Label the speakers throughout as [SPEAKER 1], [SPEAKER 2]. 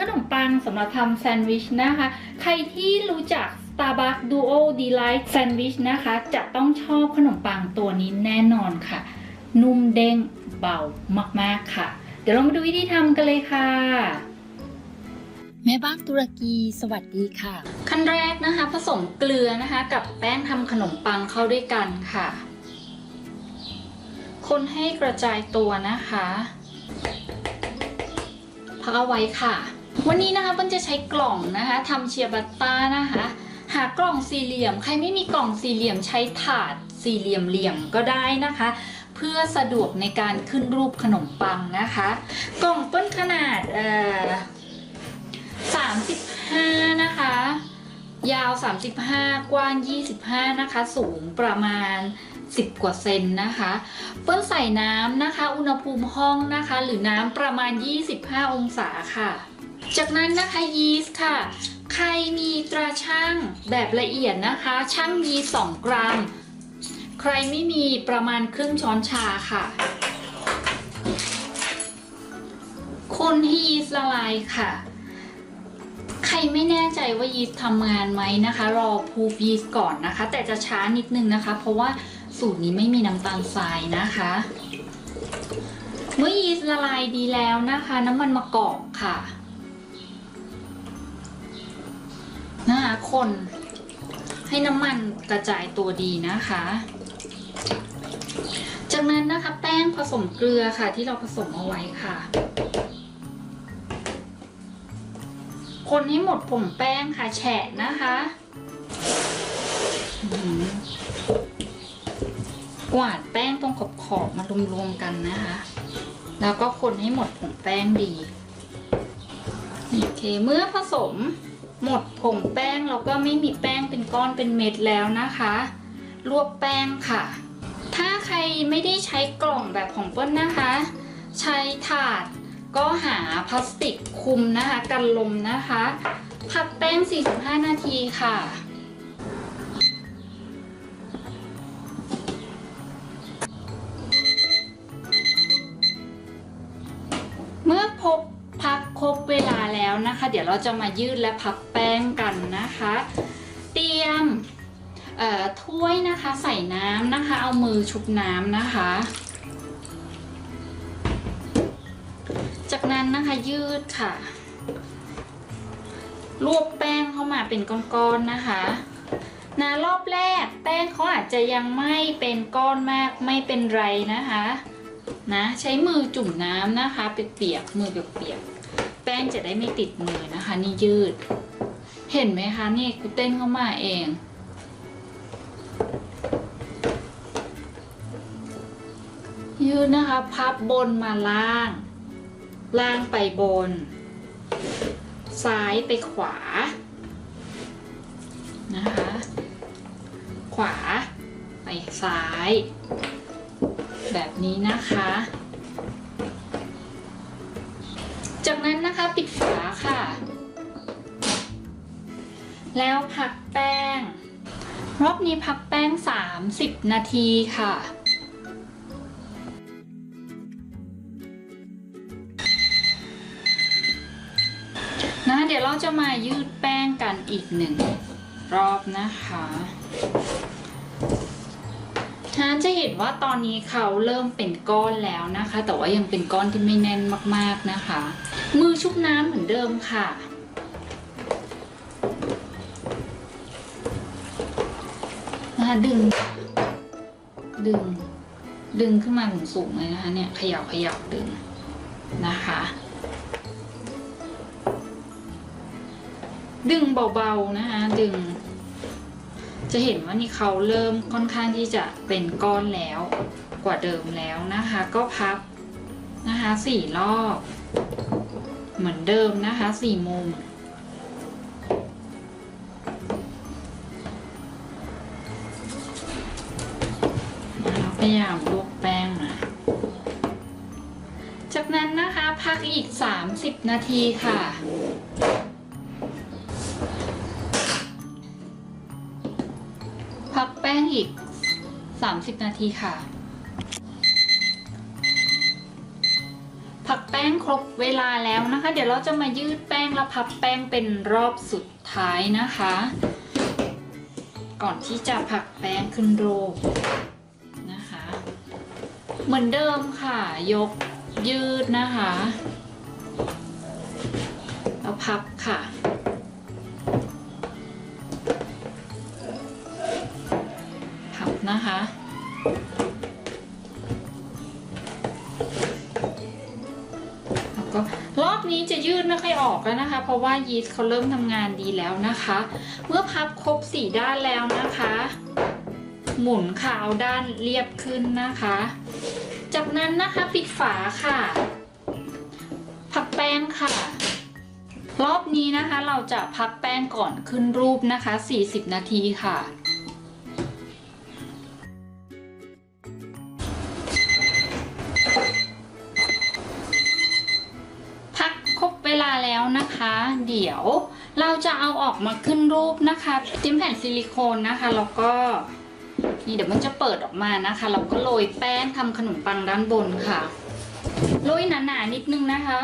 [SPEAKER 1] ขนมปังสำหรับทำแซนด์วิชนะคะ ใครที่รู้จัก Starbucks Duo Delight Sandwich นะคะ จะต้องชอบขนมปังตัวนี้แน่นอนค่ะ นุ่มเด้งเบามากๆค่ะ เดี๋ยวเรามาดูวิธีทำกันเลยค่ะ แม่บ้านตุรกีสวัสดีค่ะ ขั้นแรกนะคะ ผสมเกลือนะคะ กับแป้งทำขนมปังเข้าด้วยกันค่ะ คนให้กระจายตัวนะคะ พักเอาไว้ค่ะ วันนี้นะคะเปิ้ลจะใช้กล่องนะคะทำเชียบัตตานะคะ หากล่องสี่เหลี่ยม ใครไม่มีกล่องสี่เหลี่ยมใช้ถาดสี่เหลี่ยมเหลี่ยมก็ได้นะคะ เพื่อสะดวกในการขึ้นรูปขนมปังนะคะ กล่องเปิ้ลขนาดเอ่อ35 นะคะ ยาว 35 กว้าง 25 นะคะ สูงประมาณ10 กว่าเซนนะคะ เปิ้ลใส่น้ำนะคะ อุณหภูมิห้องนะคะ หรือน้ำประมาณ 25 องศาค่ะ จากนั้นนะคะยีสต์ค่ะ ใครมีตราช่างแบบละเอียดนะคะ ช่างยีสต์2กรัม ใครไม่มีประมาณครึ่งช้อนชาค่ะ คนให้ยีสต์ละลายค่ะ ใครไม่แน่ใจว่ายีสต์ทำงานไหมนะคะ รอพูฟยีสต์ก่อนนะคะ แต่จะช้านิดนึงนะคะ เพราะว่าสูตรนี้ไม่มีน้ำตาลทรายนะคะ เมื่อยีสต์ละลายดีแล้วนะคะ น้ำมันมะกอกค่ะ นะคะคนให้น้ำมันกระจายตัวดีนะคะ จากนั้นนะคะแป้งผสมเกลือค่ะ ที่เราผสมเอาไว้ค่ะ คนให้หมดผงแป้งค่ะแฉะนะคะกวาดแป้งตรงขอบขอบๆมารวมๆกันนะคะ แล้วก็คนให้หมดผงแป้งดี โอเค เมื่อผสม หมดผงแป้งแล้วก็ไม่มีแป้งเป็นก้อนเป็นเม็ดแล้วนะคะรวบแป้งค่ะ ถ้าใครไม่ได้ใช้กล่องแบบของเปิ้ลนะคะ ใช้ถาดก็หาพลาสติกคลุมนะคะกันลมนะคะ พักแป้ง 45 นาทีค่ะเมื่อพบพักครบเวลา แล้วนะคะ เดี๋ยวเราจะมายืดและพับแป้งกันนะคะ เตรียมถ้วยนะคะใส่น้ำนะคะ เอามือชุบน้ำนะคะ จากนั้นนะคะยืดค่ะ รวบแป้งเข้ามาเป็นก้อนๆนะคะนะรอบแรกแป้งเขาอาจจะยังไม่เป็นก้อนมากไม่เป็นไรนะคะ นะใช้มือจุ่มน้ำนะคะเปียกๆมือเปียกๆ แป้งจะได้ไม่ติดมือนะคะ นี่ยืด เห็นไหมคะนี่กูเต้นเข้ามาเองยืดนะคะ พับบนมาล่าง ล่างไปบน ซ้ายไปขวา นะคะ ขวา ไปซ้าย แบบนี้นะคะ นั้นนะคะปิดฝาค่ะ แล้วพักแป้ง รอบนี้พักแป้ง 30 นาทีค่ะ นะเดี๋ยวเราจะมายืดแป้งกันอีกหนึ่งรอบนะคะ นะจะเห็นว่าตอนนี้เขาเริ่มเป็นก้อนแล้วนะคะ แต่ว่ายังเป็นก้อนที่ไม่แน่นมากๆนะคะ มือชุบน้ำเหมือนเดิมค่ะนะคะดึง ดึง ดึงขึ้นมาถึงสูงเลยนะคะ เนี่ยเขย่าเขย่าดึงนะคะ ดึงเบาๆนะคะ ดึง จะเห็นว่านี่เขาเริ่มค่อนข้างที่จะเป็นก้อนแล้วกว่าเดิมแล้วนะคะ ก็พับนะคะสี่รอบ เหมือนเดิมนะคะสี่มุมพยายามลวกแป้งนะจากนั้นนะคะพักอีก 30 นาทีค่ะ งอีก 30 นาทีค่ะผักแป้งครบเวลาแล้วนะคะ เดี๋ยวเราจะมายืดแป้งแล้วพับแป้งเป็นรอบสุดท้ายนะคะ ก่อนที่จะผักแป้งขึ้นโรูปนะคะ เหมือนเดิมค่ะ ยกยืดนะคะ แล้วพับค่ะ นะคะ แล้วก็รอบนี้จะยืดไม่ค่อยออกแล้วนะคะ เพราะว่ายีสต์เขาเริ่มทำงานดีแล้วนะคะ เมื่อพับครบสี่ด้านแล้วนะคะ หมุนค่ะเอาด้านเรียบขึ้นนะคะ จากนั้นนะคะปิดฝาค่ะ พักแป้งค่ะรอบนี้นะคะเราจะพักแป้งก่อนขึ้นรูปนะคะ 40 นาทีค่ะ เดี๋ยว เราจะเอาออกมาขึ้นรูปนะคะจิ้มแผ่นซิลิโคนนะคะแล้วก็นี่เดี๋ยวมันจะเปิดออกมานะคะ เราก็โรยแป้งทำขนมปังด้านบนค่ะโรยหนาๆนิดนึงนะคะ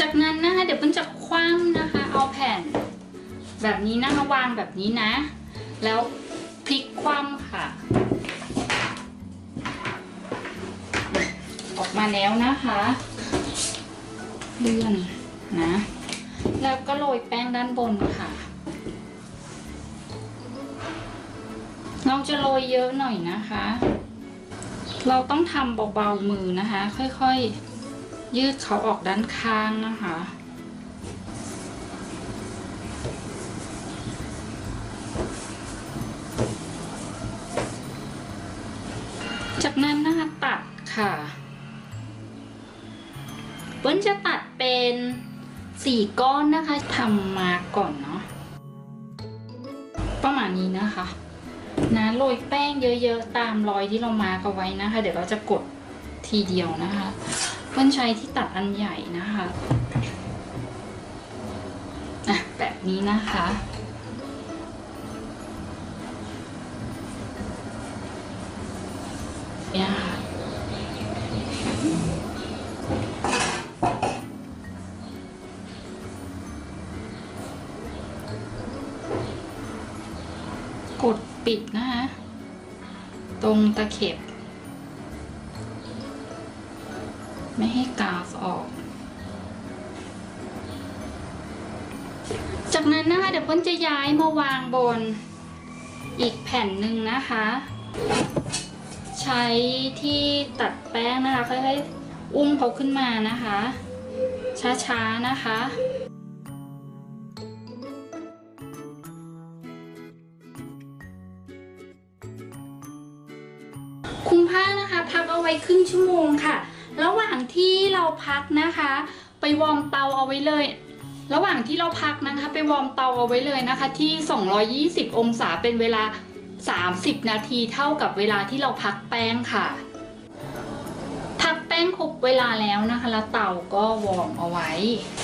[SPEAKER 1] จากนั้นนะคะเดี๋ยวมันจะคว่ำนะคะ เอาแผ่น แบบนี้นะคะวางแบบนี้นะ แล้วพลิกคว่ำค่ะ ออกมาแล้วนะคะเลื่อนนะ แล้วก็โรยแป้งด้านบนค่ะ เราจะโรยเยอะหน่อยนะคะ เราต้องทำเบาๆมือนะคะ ค่อยๆ ยืดเขาออกด้านข้างนะคะจากนั้นนะคะตัดค่ะ เปิ้ลจะตัดเป็นสี่ก้อนนะคะทำมาก่อนเนาะประมาณนี้นะคะนะโรยแป้งเยอะๆ ตามรอยที่เรามาร์กเอาไว้นะคะ เดี๋ยวเราจะกดทีเดียวนะคะเปิ้ลใช้ที่ตัดอันใหญ่นะคะอะแบบนี้นะคะ กดปิดนะคะตรงตะเข็บ ไม่ให้กาวออก จากนั้นนะคะเดี๋ยวเพิ่นจะย้ายมาวางบนอีกแผ่นหนึ่งนะคะ ใช้ที่ตัดแป้งนะคะค่อยๆอุ้มเขาขึ้นมานะคะ ช้าๆนะคะ ไว้ครึ่งชั่วโมงค่ะ ระหว่างที่เราพักนะคะ ไปวอร์มเตาเอาไว้เลย ระหว่างที่เราพักนะคะ ไปวอร์มเตาเอาไว้เลยนะคะ ที่ 220 องศาเป็นเวลา 30 นาทีเท่ากับเวลาที่เราพักแป้งค่ะ พักแป้งครบเวลาแล้วนะคะ แล้วเตาก็วอร์มเอาไว้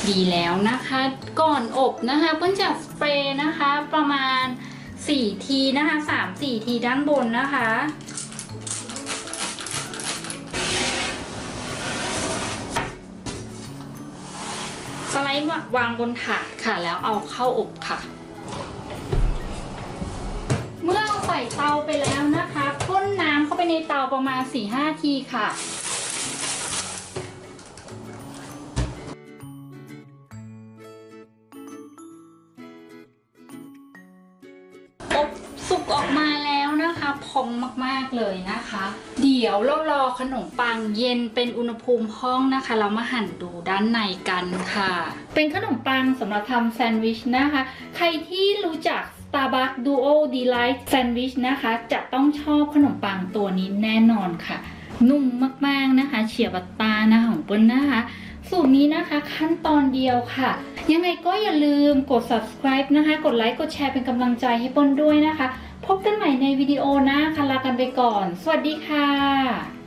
[SPEAKER 1] ดีแล้วนะคะ ก่อนอบนะคะเปิ้ลจะสเปรย์นะคะประมาณ4ทีนะคะ3-4ทีด้านบนนะคะ ไลด์วางบนถาดค่ะ แล้วเอาเข้าอบค่ะ เมื่อเอาใส่เตาไปแล้วนะคะพ่นน้ำเข้าไปในเตาประมาณ4-5ทีค่ะ เลยนะคะ เดี๋ยวเรารอขนมปังเย็นเป็นอุณหภูมิห้องนะคะ เรามาหั่นดูด้านในกันค่ะ เป็นขนมปังสำหรับทำแซนด์วิชนะคะ ใครที่รู้จัก Starbucks Duo Delight Sandwich นะคะ จะต้องชอบขนมปังตัวนี้แน่นอนค่ะ นุ่มมากๆนะคะ เฉียบตานะของเปิ้ลนะคะ สูตรนี้นะคะขั้นตอนเดียวค่ะ ยังไงก็อย่าลืมกด subscribe นะคะ กดไลค์กดแชร์เป็นกำลังใจให้เปิ้ลด้วยนะคะ พบกันใหม่ในวิดีโอหน้าค่ะลากันไปก่อน สวัสดีค่ะ